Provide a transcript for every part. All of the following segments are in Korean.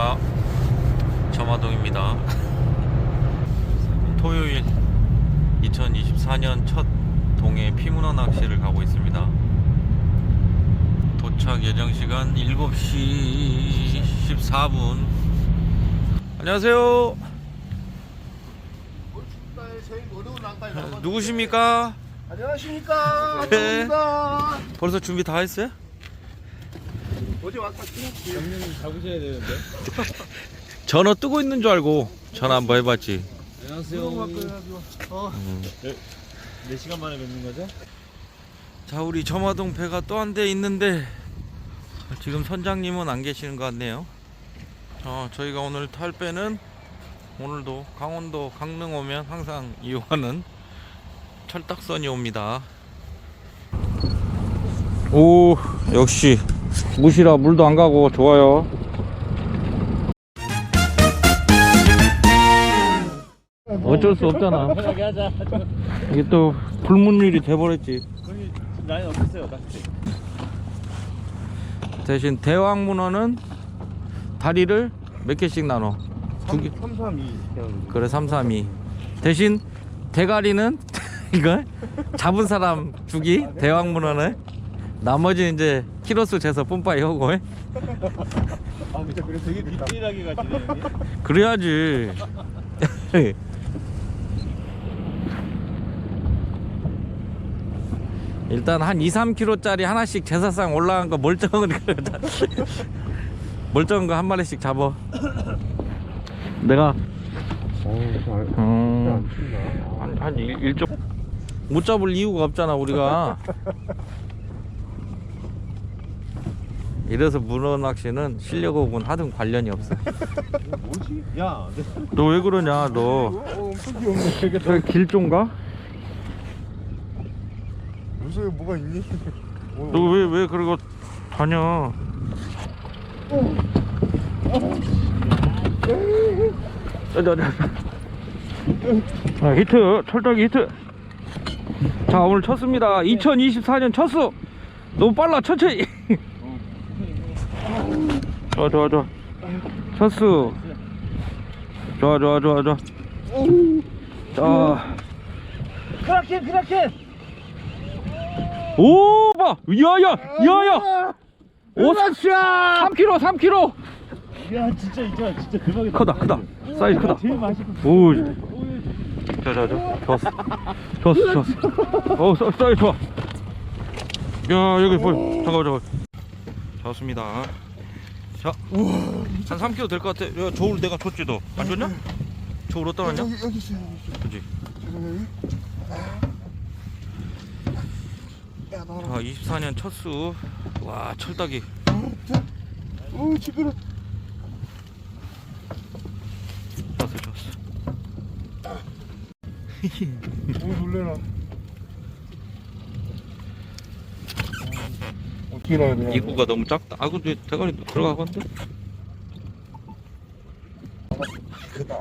안녕하십니까 점화동입니다 토요일 2024년 첫 동해 피문어 낚시를 가고 있습니다 도착 예정 시간 7시 14분 안녕하세요. 누구십니까? 안녕하십니까 네. 벌써 준비 다 했어요? 어제 왔었지 형님 잡으셔야 되는데. 전화 뜨고 있는 줄 알고 전화 한번 해봤지 안녕하세요. 어 네 시간 만에 뵙는 거죠? 자 우리 점화동 배가 또 한 대 있는데 지금 선장님은 안 계시는 것 같네요 어, 저희가 오늘 탈 배는 오늘도 강원도 강릉 오면 항상 이용하는 철딱선이 옵니다 오 역시 무시라 물도 안 가고 좋아요 어쩔 수 없잖아 편하게 하자. 이게 또 불문율이 돼버렸지 거기 라인 어땠어요? 낚시? 대신 대왕 문어는 다리를 몇 개씩 나눠? 두 개. 3, 3, 2. 그래 3, 3, 2. 대신 대가리는 이거 잡은 사람 주기 대왕 문어는 나머지 이제 키로수 재서 뿜빠이 하고 아, 진짜 그래 되게 디테일하게 가시네. 그래야지. 일단 한 2, 3kg짜리 하나씩 제사상 올라간 거 멀쩡한 거 멀쩡한 거 한 마리씩 잡아. 내가 음, 한, 한 일, 일정 못 잡을 이유가 없잖아 우리가. 이래서 문어 낚시는 실력하고는 하등 관련이 없어. 뭐지? 야, 너 왜 그러냐 너. 어, 엄청 귀엽네 되게 저 길종가? 요새 뭐가 있니 어, 너왜 왜 그러고 다녀? 자, 자, 자. 아, 히트 철저기 히트. 자 오늘 쳤습니다. 2024년 첫 수. 너무 빨라 천천히. 좋아 좋아 좋아. 첫수. 좋아 좋아 좋아 좋아. 자. 크라켄, 크라켄! 오, 봐! 야야! 야야! 오, 3kg, 3kg! 야, 진짜, 진짜, 진짜 대박이다. 크다, 크다. 사이즈 크다. 제일 맛있고. 오, 자, 자, 자. 좋았어. 좋았어, 좋았어. 어, 사- 사이즈 좋아. 야, 여기 보여. 잠깐만, 잠깐만. 좋습니다. 자, 한 3kg 될 것 같아. 야, 저울 내가 줬지, 너. 안 줬냐? 저울 어디다 놨냐? 여기 여기 있어 여기 있어 그지? 지금 여기 야 나라 자, 24년 첫수. 와, 철딱이. 오 지그러 좋았어, 좋았어. 오 놀래라 어떻게 나야 돼 입구가 너무 작다. 아, 근데 대가리 들어가건데?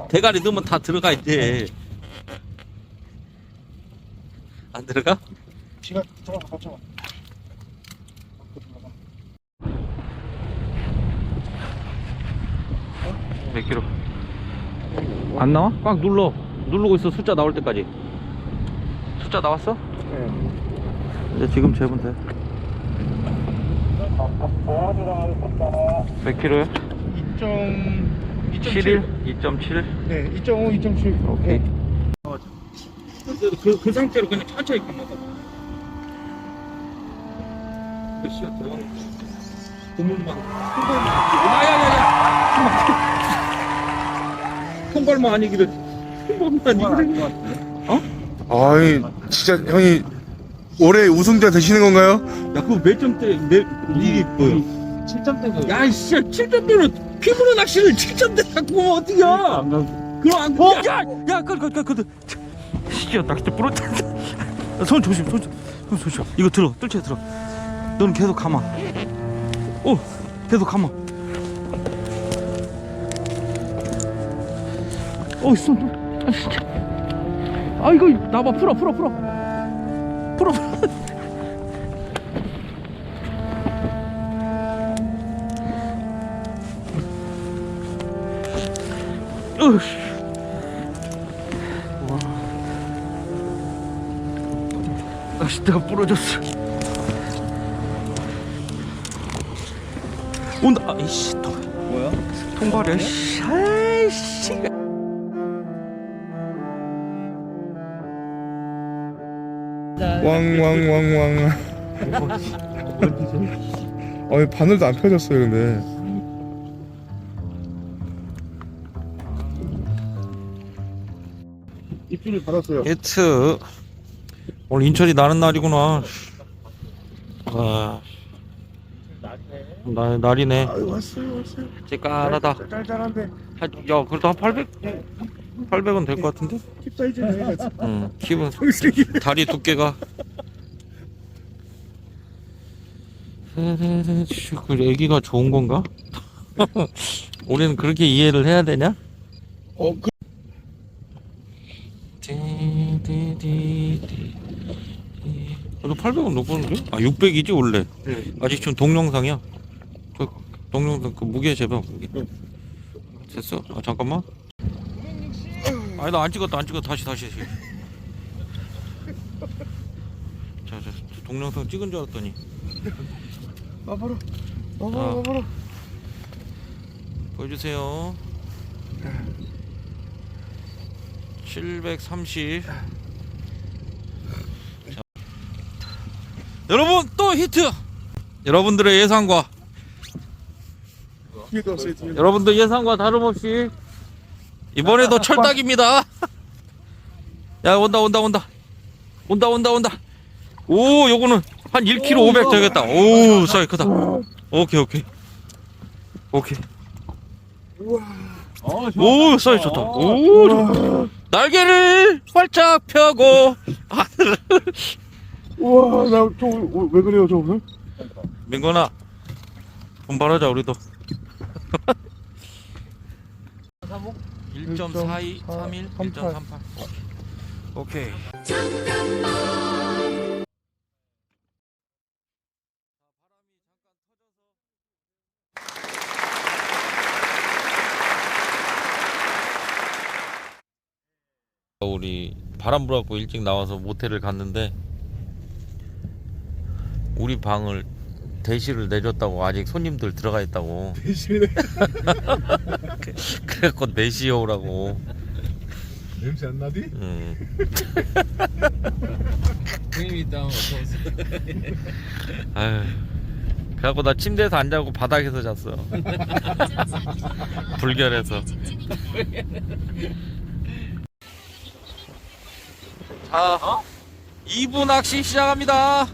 대가리 넣으면 다 들어가 이제. 안 들어가? 지가 들어가 맞춰봐 몇 킬로? 안 나와? 꽉 눌러. 누르고 있어. 숫자 나올 때까지. 숫자 나왔어? 네 이제 지금 재면 돼. 몇 킬로야? 2.2.7 7일? 2.7? 네 2.5 2.7 오케이. 네. 그, 그 상태로 그냥 천천히 감아봐. 그 시간 들어가는 거. 고물만. 야야야야! 통발만 아니기를. 통발만 아니기를. 아이 진짜 형이 올해 우승자 되시는 건가요? 야, 그거 몇 점대, 내, 이게 뭐야? 7점대가. 야, 씨, 7점대는 피부로 낚시를 7점대 갖고 오면 어떡이야! 그럼 안 돼. 야! 야, 그, 그, 그, 그, 그. 시기야, 낚싯대 부러졌다. 손 조심, 손, 조- 손 조심. 이거 들어, 뜰채 들어. 너는 계속 감아. 오, 계속 감아. 어, 손, 아, 진짜. 아, 이거, 나봐, 풀어, 풀어, 풀어. 풀어, 풀어. 와. 내가 부러졌어. 온다. 아이씨, 또 뭐야? 통발이야. 씨. 아이씨. 왕왕왕왕. 어, 바늘도 안 펴졌어요, 근데. 입질을 받았어요. 히트. 오늘 인천이 나는 날이구나. 아, 날, 날이네. 아유, 왔어요, 왔어요. 째까하다. 짤짤한데. 한- 야, 그래도 한 800? 800은 될 것 같은데? 킵 사이즈네. 응, 킵은. 정색이. 다리 두께가. 그 애기가 좋은 건가? 우리는 그렇게 이해를 해야 되냐? 어, 800은 높은데? 아 600이지 원래 네. 아직 지금 동영상이야 저 동영상 그 무게 재봐 무게 됐어? 아 잠깐만 아니 나 안 찍었다 안 찍었다 다시 다시 다시 자, 자 동영상 찍은 줄 알았더니. 아. 와봐라, 와봐라. 보여주세요 730 여러분 또 히트! 여러분들의 예상과. 여러분들 예상과 다름없이 이번에도 철딱입니다. 야 온다 온다 온다. 온다 온다 온다. 오 요거는 한 1kg 500 되겠다. 오 사이 크다. 오케이 오케이. 오케이. 오 사이 좋다. 오 좋다. 날개를 활짝 펴고 하늘을 우와, 나, 저, 어, 왜 그래요, 저 오늘? 민건아 분발하자 우리도. 1.42 31 1.38 오케이. 우리 바람 불어갖고 일찍 나와서 모텔을 갔는데 우리 방을 대시를 내줬다고 아직 손님들 들어가 있다고 대신에 그래갖고 내시 오라고 냄새 안 나디? 음. 형님이 있다. 어서 아유 그래갖고 나 침대에서 안 자고 바닥에서 잤어 불결해서 자 2부 낚시 시작합니다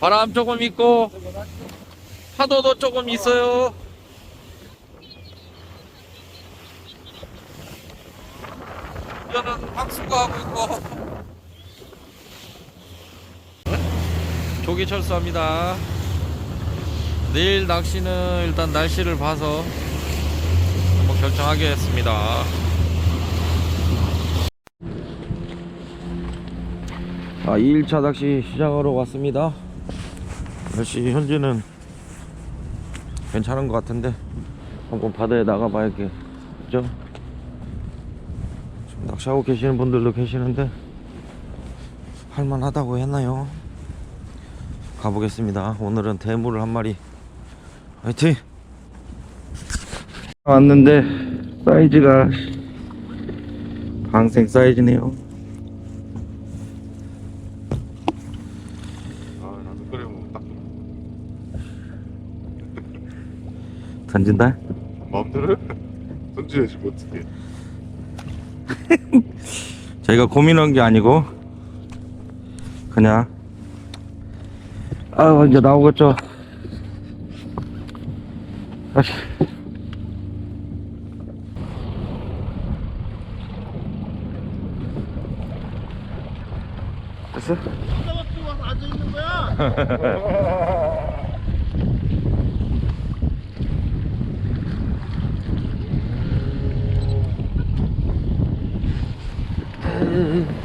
바람 조금 있고 파도도 조금 있어요 저는 박수가 하고 있고 조기 철수합니다. 내일 낚시는 일단 날씨를 봐서 한번 결정하겠습니다. 아, 2일차 낚시 시작하러 왔습니다. 날씨 현재는 괜찮은 것 같은데 한번 바다에 나가봐야겠죠? 지금 낚시하고 계시는 분들도 계시는데 할만하다고 했나요? 가보겠습니다. 오늘은 대물을 한 마리 화이팅! 왔는데 사이즈가 방생 사이즈네요. 아, 나도 그래, 뭐, 딱. 던진다? 마음대로 해? 던져야지, 뭐, 어떡해. 저희가 고민한 게 아니고 그냥 아 이제 나오겠죠. 다시. 됐어? Mm-hmm.